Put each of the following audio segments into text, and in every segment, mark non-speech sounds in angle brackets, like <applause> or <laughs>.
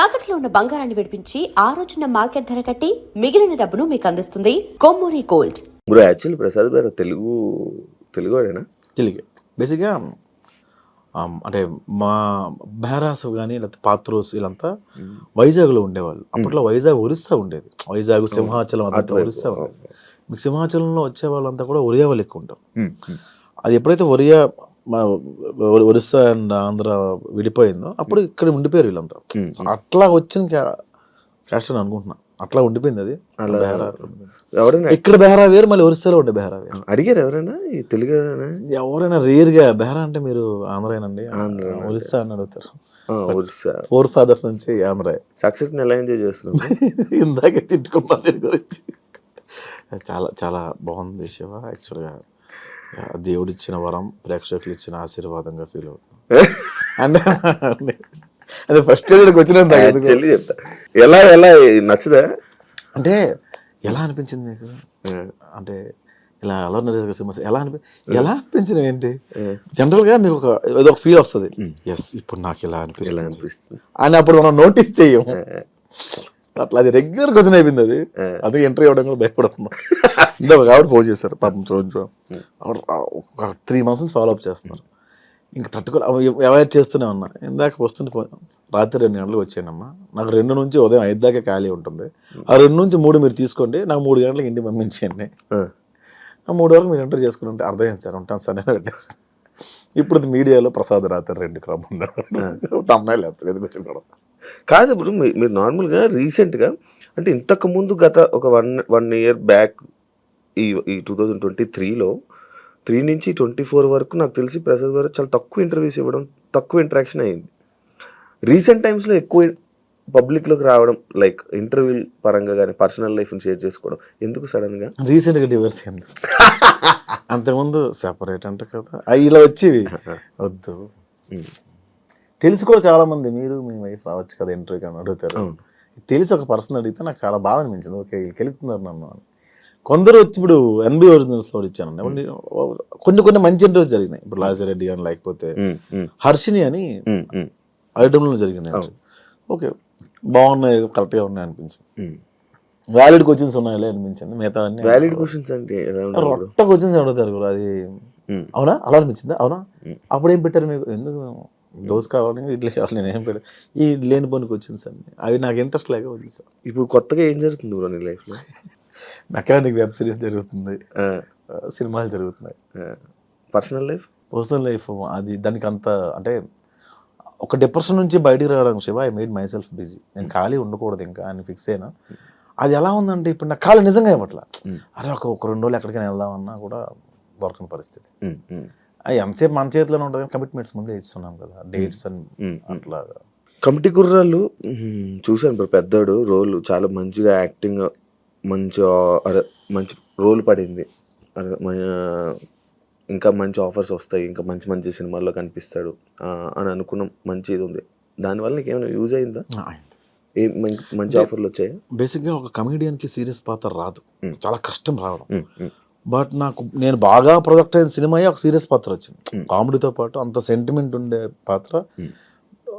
తాకట్లో ఉన్న బంగారాన్ని విడిపించి ఆ రోజున మార్కెట్ ధర కట్టి మిగిలిన డబ్బును మీకు అందిస్తుంది Kommuri gold. Bro actually Prasad గారు తెలుగు తెలుగువాడేనా? తెలుగే. బేసిక్గా ఆమ్, అంటే మా బెహరాస్ కానీ లేకపోతే పాత్రోస్ వీళ్ళంతా వైజాగ్లో ఉండేవాళ్ళు. అప్పట్లో వైజాగ్ ఒరిస్సా ఉండేది. వైజాగ్ సింహాచలం అటువైపు. ఒరిస్సా ఉండేది. మీకు సింహాచలంలో వచ్చే వాళ్ళంతా కూడా ఒరియా వాళ్ళు ఎక్కువ ఉంటారు. అది ఎప్పుడైతే ఒరియా మా ఒరిస్సా అండ్ ఆంధ్ర విడిపోయిందో అప్పుడు ఇక్కడ ఉండిపోయారు వీళ్ళంతా. అట్లా వచ్చిన క్యాస్ట్ అని అనుకుంటున్నా. అట్లా ఉండిపోయింది అది. ఎవరైనా ఇక్కడ బెహరా వేరు మళ్ళీ ఒరిస్సాలో ఉండే బెహరా వేరు. అడిగారు ఎవరైనా? ఈ తెలుగు ఎవరైనా రేర్గా బెహరా అంటే మీరు ఆంధ్రాయనండి. ఆంధ్ర. ఒరిస్సా అని అడుగుతారు. ఫోర్ ఫాదర్స్ నుంచి ఆంధ్ర సక్సెస్ ఎలా ఎంజాయ్ చేస్తున్నాం ఇందాకే తిట్టుకున్నా దీని గురించి. చాలా చాలా బాగుంది శివ యాక్చువల్గా. దేవుడు ఇచ్చిన వరం ప్రేక్షకులు ఇచ్చిన ఆశీర్వాదంగా ఫీల్ అవుతుంది. అంటే అదే ఫస్ట్ వచ్చిన చెల్లి చెప్తా ఎలా ఎలా నచ్చదా? అంటే ఎలా అనిపించింది మీకు? అంటే ఇలా అలర్ నరేష్ సినిమా ఎలా అనిపి ఎలా అనిపించింది ఏంటి? జనరల్గా మీకు ఒక ఏదో ఒక ఫీల్ వస్తుంది. ఎస్ ఇప్పుడు నాకు ఇలా ఎలా అనిపిస్తుంది. అనిపిస్తుంది. అని అప్పుడు మనం నోటీస్ చెయ్యం అట్లా అది రెగ్యులర్ క్వశ్చన్ అయిపోయింది అది. అందుకే ఎంట్రీ అవ్వడం కూడా భయపడుతున్నాం. ఇందా ఒక ఆవిడ ఫోన్ చేశారు పాపం చూడండి ఆవిడ ఒక త్రీ మంత్స్ నుంచి ఫాలో అప్ చేస్తున్నారు. ఇంకా తట్టుకో అవాయిడ్ చేస్తూనే ఉన్నా. ఇందాక వస్తుంది ఫోన్ రాత్రి రెండు గంటలకు వచ్చానమ్మా. నాకు రెండు నుంచి ఉదయం ఐదు దాకా ఖాళీ ఉంటుంది. ఆ రెండు నుంచి మూడు మీరు తీసుకోండి నాకు మూడు గంటలకు ఇంటికి పంపించండి ఆ. మూడు వరకు మీరు ఎంటర్ చేసుకుని ఉంటే అర్థమైంది సార్? ఉంటాను సార్ నేను పెట్టేస్తాను ఇప్పుడు మీడియాలో ప్రసాద్ రాత్రి రెండు క్రమం ఉన్నాడు ఎందుకు వచ్చిన గొడవ. కాదు ఇప్పుడు మీరు నార్మల్గా రీసెంట్గా అంటే ఇంతకు ముందు గత ఒక వన్ వన్ ఇయర్ బ్యాక్ ఈ ఈ టూ థౌజండ్ ట్వంటీ త్రీలో త్రీ నుంచి ట్వంటీ ఫోర్ వరకు నాకు తెలిసి ప్రసాద్ గారు చాలా తక్కువ ఇంటర్వ్యూస్ ఇవ్వడం తక్కువ ఇంటరాక్షన్ అయింది. రీసెంట్ టైమ్స్లో ఎక్కువ పబ్లిక్లోకి రావడం లైక్ ఇంటర్వ్యూ పరంగా కానీ పర్సనల్ లైఫ్ని షేర్ చేసుకోవడం ఎందుకు సడన్గా? రీసెంట్గా డివర్స్ అయింది. <laughs> అంతకుముందు సెపరేట్ అంట కదా ఇలా వచ్చేవి. వద్దు. తెలిసి కూడా చాలా మంది మీరు మీ వైఫ్ రావచ్చు కదా ఇంటర్వ్యూకి అని అడుగుతారు. తెలిసి ఒక పర్సన్ అడిగితే నాకు చాలా బాధ అనిపించింది. ఓకే గెలుపుతున్నారు నన్ను అని. కొందరు వచ్చి ఇప్పుడు ఎన్బి ఒరిజినల్స్లో ఇచ్చానండి కొన్ని కొన్ని కొన్ని మంచి ఇంటర్వ్యూస్ జరిగినాయి. ఇప్పుడు లాజిరెడ్డి అని లేకపోతే హర్షిని అని ఐటమ్లో జరిగింది ఓకే బాగున్నాయి కరెక్ట్గా ఉన్నాయి అనిపించింది. వ్యాలిడ్ క్వశ్చన్స్ ఉన్నాయిలే అనిపించింది. మిగతా అన్ని వ్యాలిడ్ క్వశ్చన్స్ అంటే? రొట్ట క్వశ్చన్స్ అడుగుతారు అది. అవునా? అలా అనిపించిందా? అవునా. అప్పుడు ఏం పెట్టారు మీకు? ఎందుకు దోశ కావాలి ఇడ్లీ కావాలి నేను ఏం ఈ లేని పని క్వశ్చన్స్ అన్ని అవి నాకు ఇంట్రెస్ట్ లేక వదిలి సార్. ఇప్పుడు కొత్తగా ఏం జరుగుతుంది బ్రో నీ లైఫ్లో మెకానిక్ వెబ్ సిరీస్ జరుగుతుంది. సినిమాలు జరుగుతున్నాయి. పర్సనల్ లైఫ్ పర్సనల్ లైఫ్ అది దానికి అంత అంటే ఒక డిప్రెషన్ నుంచి బయటికి రావడానికి Shiva I made myself busy నేను ఖాళీ ఉండకూడదు ఇంకా అని ఫిక్స్ అయినా అది ఎలా ఉందంటే ఇప్పుడు నాకు ఖాళీ నిజంగా ఇవ్వట్లా. అరే ఒక రెండు రోజులు ఎక్కడికైనా వెళ్దామన్నా కూడా దొరకని పరిస్థితి. అది ఎంతసేపు మన చేతిలోనే ఉంటుంది కమిట్మెంట్స్ ముందే ఇస్తున్నాం కదా డేట్స్ అని అట్లా కమిటీ కుర్రాళ్ళు చూశాను బ్రో పెద్దోడు రోల్ చాలా మంచిగా యాక్టింగ్ మంచి మంచి రోల్ పడింది. ఇంకా మంచి ఆఫర్స్ వస్తాయి ఇంకా మంచి మంచి సినిమాల్లో కనిపిస్తాడు అని అనుకున్నాం మంచి ఇది ఉంది. దానివల్ల నీకు ఏమైనా యూజ్ అయిందా? ఏ మంచి ఆఫర్లు వచ్చాయా? బేసిక్గా ఒక కమెడియన్కి సీరియస్ పాత్ర రాదు. చాలా కష్టం రావడం. బట్ నాకు నేను బాగా ప్రొజెక్ట్ అయిన సినిమా ఒక సీరియస్ పాత్ర వచ్చింది. Mm. కామెడీతో పాటు అంత సెంటిమెంట్ ఉండే పాత్ర. Mm.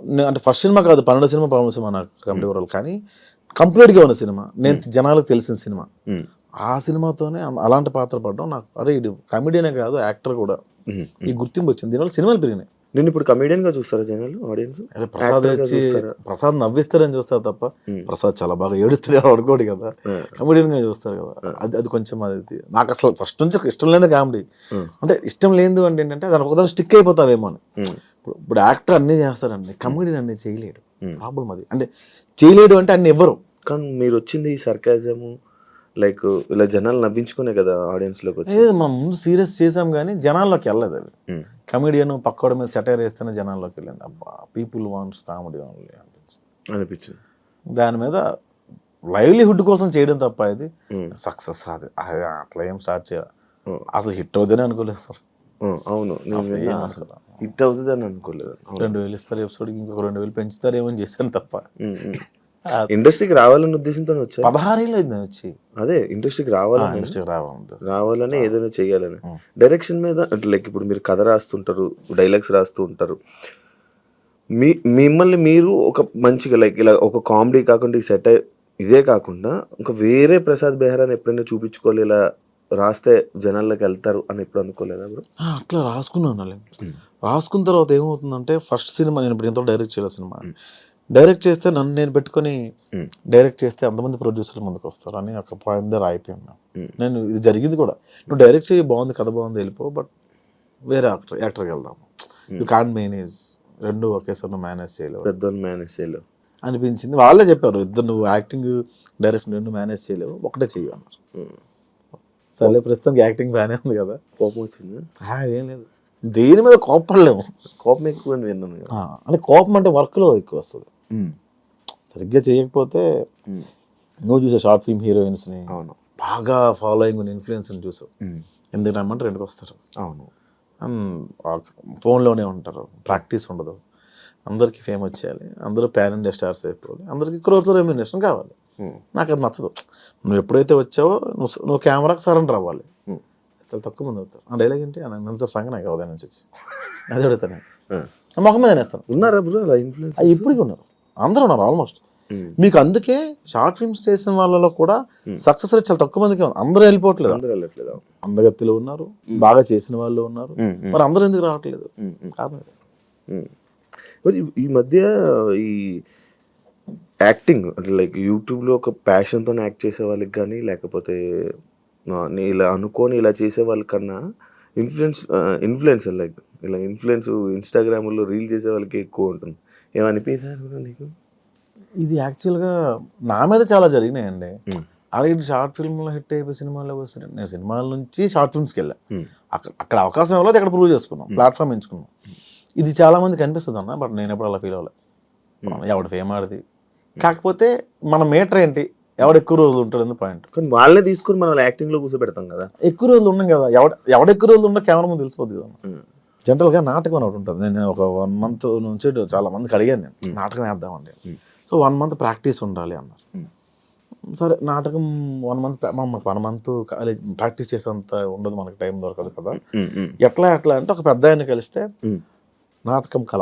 నే- అంటే ఫస్ట్ సినిమా కాదు పన్నెండు సినిమా పదమూడు సినిమా నాకు కమెడీ వరల్ కానీ కంప్లీట్గా ఉన్న సినిమా. నేను జనాలకు తెలిసిన సినిమా. ఆ సినిమాతోనే అలాంటి పాత్ర పడడం నాకు అరే ఇది కమెడీనే కాదు యాక్టర్ కూడా. ఈ గుర్తింపు వచ్చింది. దీనివల్ల సినిమాలు పెరిగినాయి. నేను ఇప్పుడు కమెడియన్గా చూస్తారా జనాలు ఆడియన్స్ అరే ప్రసాద్గా వచ్చి? ప్రసాద్ నవ్విస్తారని చూస్తారు తప్ప Mm. ప్రసాద్ చాలా బాగా ఏడుస్తాడు అనుకోడు కదా. Mm. కమెడియన్గా చూస్తారు కదా. అది అది కొంచెం అది నాకు అసలు ఫస్ట్ నుంచి ఇష్టం లేని కామెడీ. అంటే ఇష్టం లేదు అంటే ఏంటంటే దాని ఒకదాని స్టిక్ అయిపోతావేమో అని. ఇప్పుడు ఇప్పుడు యాక్టర్ అన్నీ చేస్తారండి కమెడీని అన్నీ చేయలేడు. ప్రాబ్లం అది. అంటే చేయలేడు అంటే అన్ని ఇవ్వరు కానీ మీరు వచ్చింది సర్కాజము లైక్ ఇలా జనాలు నవ్వించుకునే కదా ఆడియన్స్లోకి వచ్చి లేదు మనం ముందు సీరియస్ చేసాం కానీ జనాల్లోకి వెళ్ళదు అది. కమెడియన్ పక్కోడ మీద సెటైర్ వేస్తేనే జనాల్లోకి వెళ్ళింది అబ్బా పీపుల్ వాంట్స్ కామెడీ ఓన్లీ అనిపించింది అనిపించింది దాని మీద లైవ్లీహుడ్ కోసం చేయడం తప్ప ఇది. సక్సెస్ అది అట్లా ఏం స్టార్ట్ చేయాలి. అసలు హిట్ అవుతుందని అనుకోలేదు సార్. అవును అసలు. హిట్ అవుతుంది అని అనుకోలేదు. రెండు వేలు ఇస్తారు ఎపిసోడ్కి ఇంకొక రెండు వేలు పెంచుతారేమో అని చేశాను తప్ప. ఇండస్ట్రీకి రావాలనే ఉద్దేశంతో వచ్చా పదహారేళ్ళు అయింది వచ్చి. అదే ఇండస్ట్రీకి రావాలని. ఇండస్ట్రీకి రావాలి రావాలని ఏదైనా చేయాలని. డైరెక్షన్ మీద అంటే లైక్ ఇప్పుడు మీరు కథ రాస్తుంటారు డైలాగ్స్ రాస్తూ ఉంటారు. మీ మిమ్మల్ని మీరు ఒక మంచిగా లైక్ ఇలా ఒక కామెడీ కాకుండా ఈ సెట్ ఇదే కాకుండా ఇంకా వేరే ప్రసాద్ బెహ్రాని ఎప్పుడైనా చూపించుకోవాలి ఇలా రాస్తే జనాల్లోకి వెళ్తారు అని ఎప్పుడు అనుకోలేదా బ్రో? ఆ, అట్లా రాసుకున్నాను రాసుకున్న తర్వాత ఏమవుతుందంటే ఫస్ట్ సినిమా నేను ఇప్పుడు ఇంత డైరెక్ట్ చేయాలి సినిమా. డైరెక్ట్ చేస్తే నన్ను నేను పెట్టుకొని. డైరెక్ట్ చేస్తే అంతమంది ప్రొడ్యూసర్లు ముందుకు వస్తారు అని ఒక పాయింట్ దగ్గర అయిపోయాను. నేను ఇది జరిగింది కూడా. నువ్వు డైరెక్ట్ చేయి బాగుంది కథ బాగుంది వెళ్ళిపో బట్ వేరే యాక్టర్ యాక్టర్కి వెళ్దాం. యూ కాంట్ మేనేజ్ రెండు ఒకేసారి నువ్వు మేనేజ్ చేయలేవు. పెద్దోళ్ళు మేనేజ్ చేయలేవు. అనిపించింది. వాళ్ళే చెప్పారు ఇద్దరు నువ్వు యాక్టింగ్ డైరెక్షన్ రెండు మేనేజ్ చేయలేవు ఒకటే చెయ్యి అన్నారు. సర్లే ప్రస్తుతానికి యాక్టింగ్ బాగానే ఉంది కదా. కోపం వచ్చింది? ఏం లేదు. దేని మీద కోపడలేము కోపం ఎక్కువ అని విన్నాను అంటే కోపం అంటే వర్క్లో ఎక్కువ వస్తుంది. సరిగ్గా చేయకపోతే ఉమ్. నువ్వు చూసే షార్ట్ ఫిల్మ్ హీరోయిన్స్ని అవును. బాగా ఫాలోయింగ్ ఉన్న ఇన్ఫ్లుయెన్స్ని చూసావు. ఎందుకు రమ్మంటే రెండుకి వస్తారు. అవును. ఫోన్లోనే ఉంటారు. ప్రాక్టీస్ ఉండదు. అందరికీ ఫేమ్ వచ్చేయాలి. అందరూ ప్యాన్ ఇండియా స్టార్స్ అయిపోవాలి. అందరికీ క్రోర్తో రెమ్యునేషన్ కావాలి. నాకు అది నచ్చదు. నువ్వు ఎప్పుడైతే వచ్చావో నువ్వు నువ్వు కెమెరాకి సరెండర్ అవ్వాలి. చాలా తక్కువ మంది అవుతారు. ఆ డైలాగ్ ఏంటి? నన్సప్ సంగ నాకు ఉదయం నుంచి వచ్చి. <laughs> అది అడుగుతాను మొహం మీద నేస్తాను ఉన్నారా అది ఇప్పటికీ ఉన్నారు. అందరూ ఉన్నారు ఆల్మోస్ట్ మీకు అందుకే షార్ట్ ఫిల్మ్స్ చేసిన వాళ్ళలో కూడా సక్సెస్ రేట్ చాలా తక్కువ మందికి అందరూ వెళ్ళిపోవట్లేదు. అందరూ వెళ్ళట్లేదు. అందగత్తులు ఉన్నారు బాగా చేసిన వాళ్ళు ఉన్నారు. మరి అందరూ ఎందుకు రావట్లేదు? ఈ- మధ్య ఈ యాక్టింగ్ అంటే లైక్ యూట్యూబ్లో ఒక ప్యాషన్తో యాక్ట్ చేసే వాళ్ళకి కానీ లేకపోతే ఇలా అనుకొని ఇలా చేసే వాళ్ళకన్నా ఇన్ఫ్లుయెన్స్ ఇన్ఫ్లుయెన్సర్ లైక్ ఇలా ఇన్ఫ్లుయెన్స్ ఇన్స్టాగ్రామ్లో రీల్ చేసే వాళ్ళకి ఎక్కువ ఉంటుంది. ఏమనిపించారు నీకు? ఇది యాక్చువల్గా నా మీద చాలా జరిగినాయండి. ఇది షార్ట్ ఫిల్మ్లో హిట్ అయిపోయి సినిమాలో వస్తున్నాయి నేను సినిమాల నుంచి షార్ట్ ఫిల్మ్స్కి వెళ్ళా. అక్కడ అక్కడ అవకాశం ఇవ్వలేదు అక్కడ ప్రూవ్ చేసుకున్నాం. ప్లాట్ఫామ్ ఎంచుకున్నాం. ఇది చాలా మందికి అనిపిస్తుంది అన్న బట్ నేను ఎప్పుడు అలా ఫీల్ అవ్వలే. ఎవడు ఫేమ్ ఆడిది? కాకపోతే మన మీటర్ ఏంటి? ఎవడు ఎక్కువ రోజులు ఉంటాడు పాయింట్ కానీ వాళ్ళే తీసుకొని మనం యాక్టింగ్లో కూర్చోబెడతాం కదా. ఎక్కువ రోజులు ఉన్నాం కదా ఎవడ ఎవడ ఎక్కువ రోజులు ఉన్నా కెమెరా ముందు తెలిసిపోద్ది కదా. జనరల్గా నాటకం అని ఒకటి ఉంటుంది. నేను ఒక వన్ మంత్ నుంచి చాలా మందికి అడిగాను నేను నాటకం వేద్దామండి. సో వన్ మంత్ ప్రాక్టీస్ ఉండాలి అన్నారు. సరే నాటకం వన్ మంత్ మనకు వన్ మంత్ కాలేజ్ ప్రాక్టీస్ చేసేంత ఉండదు మనకి టైం దొరకదు కదా. ఎట్లా ఎట్లా అంటే ఒక పెద్ద ఆయన కలిస్తే నాటకం కళ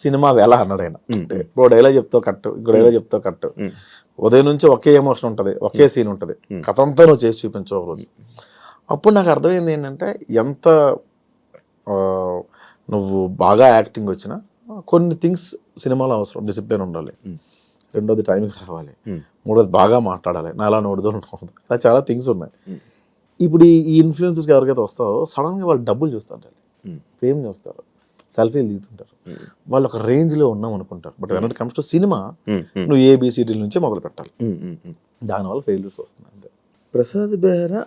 సినిమా వేళ అన్నాడు ఆయన. ఇప్పుడు డైలాగ్ చెప్తావు కట్టు ఇంకో డైలాగ్ చెప్తావు కట్టు. ఉదయం నుంచి ఒకే ఎమోషన్ ఉంటుంది ఒకే సీన్ ఉంటుంది. కథ అంతా నువ్వు చేసి చూపించు ఒక రోజు అప్పుడు నాకు అర్థమైంది ఏంటంటే ఎంత నువ్వు బాగా యాక్టింగ్ వచ్చినా కొన్ని థింగ్స్ సినిమాలో అవసరం డిసిప్లిన్ ఉండాలి. రెండోది టైంకి రావాలి. మూడోది బాగా మాట్లాడాలి. నాలా నోడుదో ఉండదు ఇలా చాలా థింగ్స్ ఉన్నాయి. ఇప్పుడు ఈ- ఇన్ఫ్లుయెన్సెస్కి ఎవరికైతే వస్తావో సడన్గా వాళ్ళు డబ్బులు చూస్తారు. ఫేమ్ చూస్తారు సెల్ఫీలు దిగుతుంటారు. వాళ్ళు ఒక రేంజ్లో ఉన్నాం అనుకుంటారు. But when it comes to cinema నువ్వు ఏబిసిడీల నుంచే మొదలు పెట్టాలి. దానివల్ల ఫెయిల్యూర్స్ వస్తున్నాయి అంతే. ప్రసాద్ బెహ్రా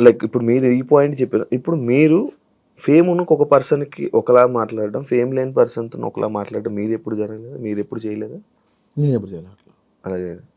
లైక్ ఇప్పుడు మీరు ఈ పాయింట్ చెప్పారు. ఇప్పుడు మీరు ఫేమ్ ఉన్న ఒక పర్సన్కి ఒకలా మాట్లాడడం ఫేమ్ లేని పర్సన్తో ఒకలా మాట్లాడడం మీరు ఎప్పుడు జరగలేదు? మీరు ఎప్పుడు చేయలేదా? నేను ఎప్పుడు చేయాలి అట్లా. అలా చేయలేదు?